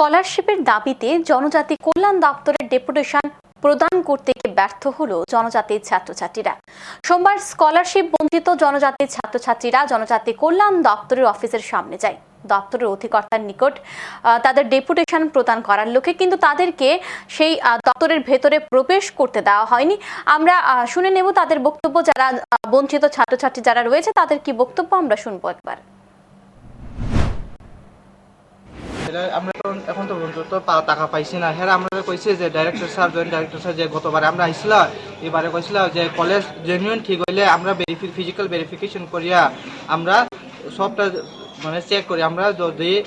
স্কলারশিপের দাবিতে জনজাতি কল্যাণ দপ্তরের ডেপুটেশন প্রদান করতে ব্যর্থ হলো জনজাতির ছাত্রছাত্রীরা। সোমবার স্কলারশিপ বঞ্চিত জনজাতির ছাত্রছাত্রীরা জনজাতি কল্যাণ দপ্তরের অফিসের সামনে যায়। দপ্তরের অধিকর্তার নিকট তাদের ডেপুটেশন প্রদান করার লক্ষ্যে কিন্তু তাদেরকে সেই দপ্তরের ভেতরে প্রবেশ করতে দেওয়া হয়নি। আমরা শুনে নেব তাদের বক্তব্য যারা বঞ্চিত ছাত্রছাত্রী যারা রয়েছে, তাদের কি বক্তব্য আমরা শুনব একবার। আমরা এখন তো পর্যন্ত পা- টাকা পাইছি না। হ্যাঁ আমরা কইছে যে director sir joint director sir যে গতবারে আমরা আইছিলাম এবারে কইছিল যে কলেজ জেনুইন ঠিক হইলে আমরা ফিজিক্যাল ভেরিফিকেশন করিয়া আমরা সবটা মানে চেক করি। আমরা যদি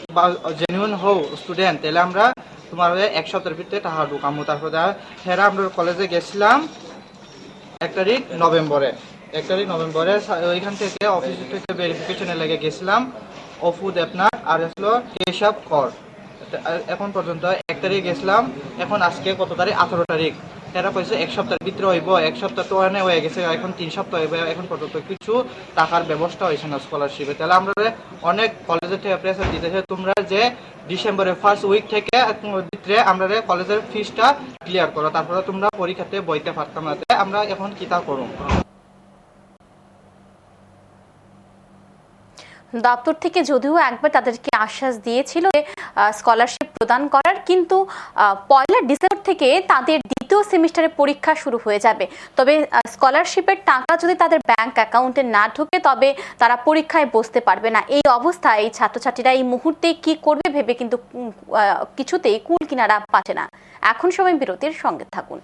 জেনুইন হও স্টুডেন্ট তাহলে আমরা তোমার এক সপ্তাহের ভিতরে টাকা ঢুকামো। তারপরে হ্যাঁ আমরা কলেজে গেছিলাম এক তারিখ নভেম্বরে। এক তারিখ নভেম্বরে ওইখান থেকে অফিস থেকে ভেরিফিকেশনে লেগে গেছিলাম। অফু দেবনাথ আর হলো কেশব কর। তা- এখন পর্যন্ত এক তারিখ গেছিলাম, এখন আজকে কত তারিখ? আঠারো তারিখ। এরা কইছে এক সপ্তাহের ভিতরে হইব, এক সপ্তাহ তো অনেক হয়ে গেছে, এখন তিন সপ্তাহ হইব, এখন পর্যন্ত কিছু টাকার ব্যবস্থা হয়েছে না স্কলারশিপে তাহলে আমরা অনেক কলেজের থেকে প্রেসার দিতেছে, তোমরা যে ডিসেম্বরের ফার্স্ট উইক থেকে ভিতরে আমরা কলেজের ফিসটা ক্লিয়ার করো, তারপরে তোমরা পরীক্ষাতে বইতে পারতাম না। আমরা এখন কিতা করুন দপ্তর থেকে যদিও একবার তাদেরকে আশ্বাস দিয়েছিল স্কলারশিপ প্রদান করার, কিন্তু পয়লা ডিসেম্বর থেকে তাদের দ্বিতীয় সেমিস্টারের পরীক্ষা শুরু হয়ে যাবে। তবে স্কলারশিপের টাকা যদি তাদের ব্যাংক অ্যাকাউন্টে না ঢোকে, তবে তারা পরীক্ষায় বসতে পারবে না। এই অবস্থায় এই ছাত্রছাত্রীরা এই মুহূর্তে কি করবে ভেবে কিন্তু কিছুতেই কুল কিনারা পাচ্ছে না। এখন সময় বিরতির সঙ্গে থাকুন।